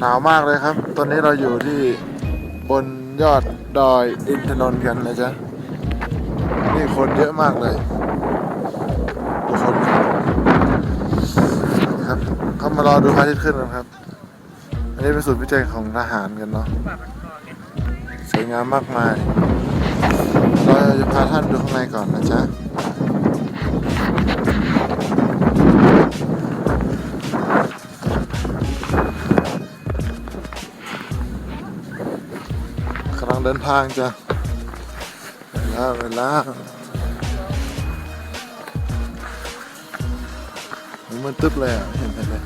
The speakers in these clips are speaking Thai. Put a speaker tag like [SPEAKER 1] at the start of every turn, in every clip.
[SPEAKER 1] หนาวมากเลยครับ ตอนนี้เราอยู่ที่บนยอดดอยอินทนนท์กันนะจ๊ะ นี่คนเยอะมากเลยทุกคนครับเขามารอดูพระอาทิตย์ขึ้นกันครับ อันนี้เป็นศูนย์วิจัยของทหารกันเนาะ สวยงามมากมาย เราจะพาท่านดูข้างในก่อนนะจ๊ะ เดินทางจะเวลาเวลามันตึ๊บเลยอะเห็นไหมเลย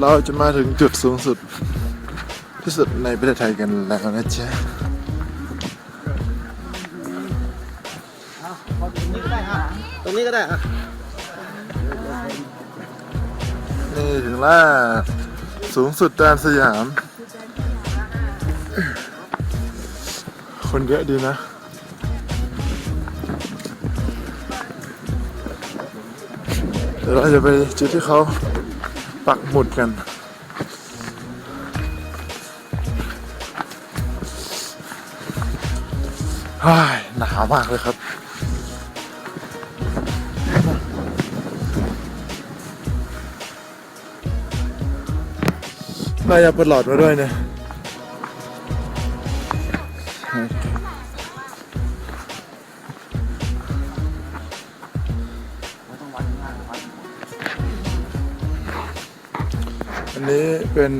[SPEAKER 1] เราจะมาถึงจุดสูงสุด ที่สุดในประเทศไทยกันแล้วนะจ๊ะ
[SPEAKER 2] ตรงนี้ก็ได้อะ
[SPEAKER 1] นี่ถึงล่าสูงสุดแดนสยาม คนเยอะดีนะเดี๋ยวเราจะไปจุดที่เขาปักหมุดกัน หนาวมากเลยครับ น่าจะเปิดหลอดมาด้วยเนี่ยอันนี้เป็น